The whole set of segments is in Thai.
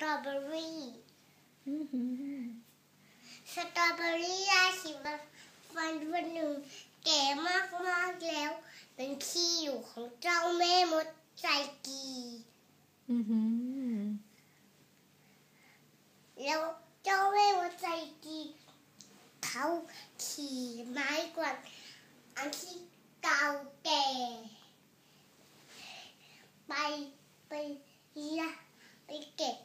ตรอเบอรี่อื้อหือสตรอเบอรี่ยาชิวันวันวันหนึ่งแก่มากมากๆแล้ว เป็นที่อยู่ของเจ้าแม่มดใจกีอื้อหือแล้วเจ้าแม่มดใจกีเขาขี่ไม้กวาดอันที่เก่าแก่ ไปไปละไปเก็บ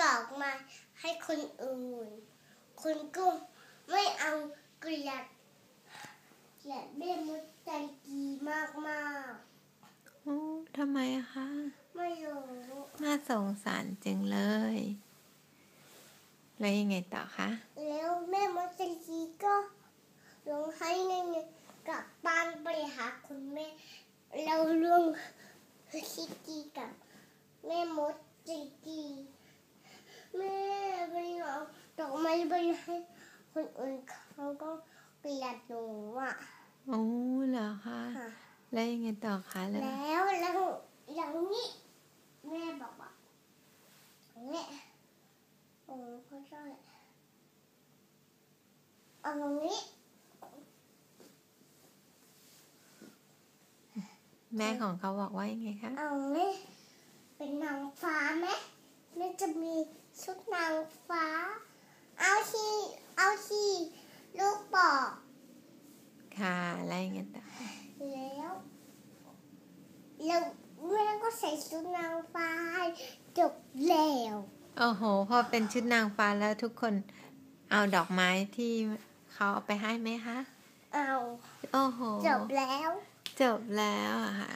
ดอกไม้ให้คนอื่นคนก็ไม่เอาเกลียดเกลียดแม่มดใจดีมากมากโอ้ทำไมอะคะๆไม่รู้น่าสงสารจังเลย แล้วยังไงต่อคะ แล้วแม่มดใจดีก็ร้องไห้เงยๆกลับบ้านไปหาคุณแม่แล้วเรื่องคิดดีกับแม่มดใจดีแม่ไปเอาดอก ไม้ไปให้คนอื่นเขาก็เกลียดหนูอะโอ้เหรอคะค่ะ แล้วยังไงต่อคะแล้วแล้วแล้วอย่างนี้แม่บอกว่าแม่โอ้พ่อช่วยเอาอย่างนี้ แม่ของเขาบอกว่ายังไงคะ เอาอย่างนี้เป็นนางฟ้าไหมแม่จะมีชุดนางฟ้า เอาที่เอาที่ลูกบอก ค่ะแล้วยังไงต่อแล้วแล้วแม่ก็ใส่ชุดนางฟ้าให้จบแล้วโอ้โห พอเป็นชุดนางฟ้าแล้วทุกคนเอาดอกไม้ที่เขาเอาไปให้ไหมคะ เอาโอ้โห จบแล้ว จบแล้วอะค่ะ